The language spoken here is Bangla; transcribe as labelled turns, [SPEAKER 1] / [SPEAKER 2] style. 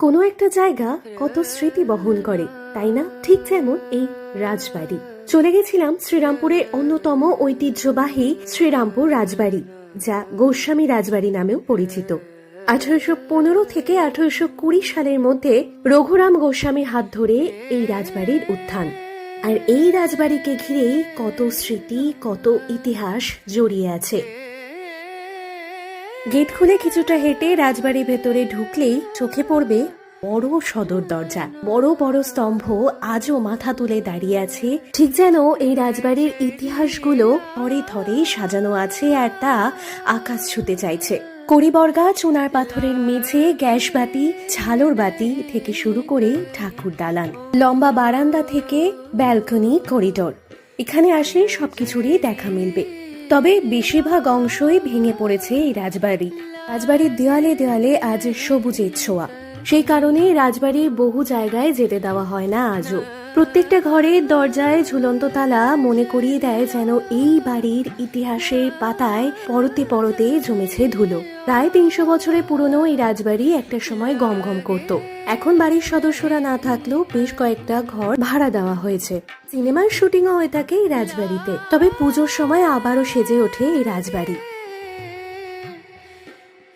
[SPEAKER 1] কোনো একটা জায়গা কত স্মৃতি বহন করে, তাই না? ঠিক যেমন এই রাজবাড়ি। চলে গেছিলাম শ্রীরামপুরের অন্যতম ঐতিহ্যবাহী শ্রীরামপুর রাজবাড়ি, যা গোস্বামী রাজবাড়ি নামেও পরিচিত। আঠারোশো পনেরো থেকে আঠারোশো কুড়ি সালের মধ্যে রঘুরাম গোস্বামীর হাত ধরে এই রাজবাড়ির উত্থান। আর এই রাজবাড়িকে ঘিরেই কত স্মৃতি, কত ইতিহাস জড়িয়ে আছে। গেট খুলে কিছুটা হেঁটে রাজবাড়ির ভেতরে ঢুকলেই চোখে পড়বে বড় সদর দরজা। বড় বড় স্তম্ভ আজও মাথা তুলে দাঁড়িয়ে আছে। ঠিক যেন এই রাজবাড়ির ইতিহাসগুলো থরে থরে সাজানো আছে আর তা আকাশ ছুতে চাইছে। করিবর্গা চুনার পাথরের মেঝে গ্যাস বাতি, ঝালর বাতি থেকে শুরু করে ঠাকুর দালান, লম্বা বারান্দা থেকে ব্যালকনি, করিডোর। এখানে আসলে সবকিছুরই দেখা মিলবে। তবে বেশিরভাগ অংশই ভেঙে পড়েছে এই রাজবাড়ি। রাজবাড়ির দেওয়ালে দেওয়ালে আজ সবুজের ছোঁয়া। সেই কারণে রাজবাড়ির বহু জায়গায় যেতে দেওয়া হয় না আজও। প্রত্যেকটা ঘরের দরজায় ঝুলন্ত তালা মনে করিয়ে দেয় যেন এই বাড়ির ইতিহাসের পাতায় পরতে পরতে জমেছে ধুলো। প্রায় তিনশো বছরের পুরনো এই রাজবাড়ি একটা সময় গম গম করত। এখন বাড়ির সদস্যরা না থাকলেও বেশ কয়েকটা ঘর ভাড়া দেওয়া হয়েছে। সিনেমার শুটিংও হয়ে থাকে এই রাজবাড়িতে। তবে পুজোর সময় আবারও সেজে ওঠে এই রাজবাড়ি।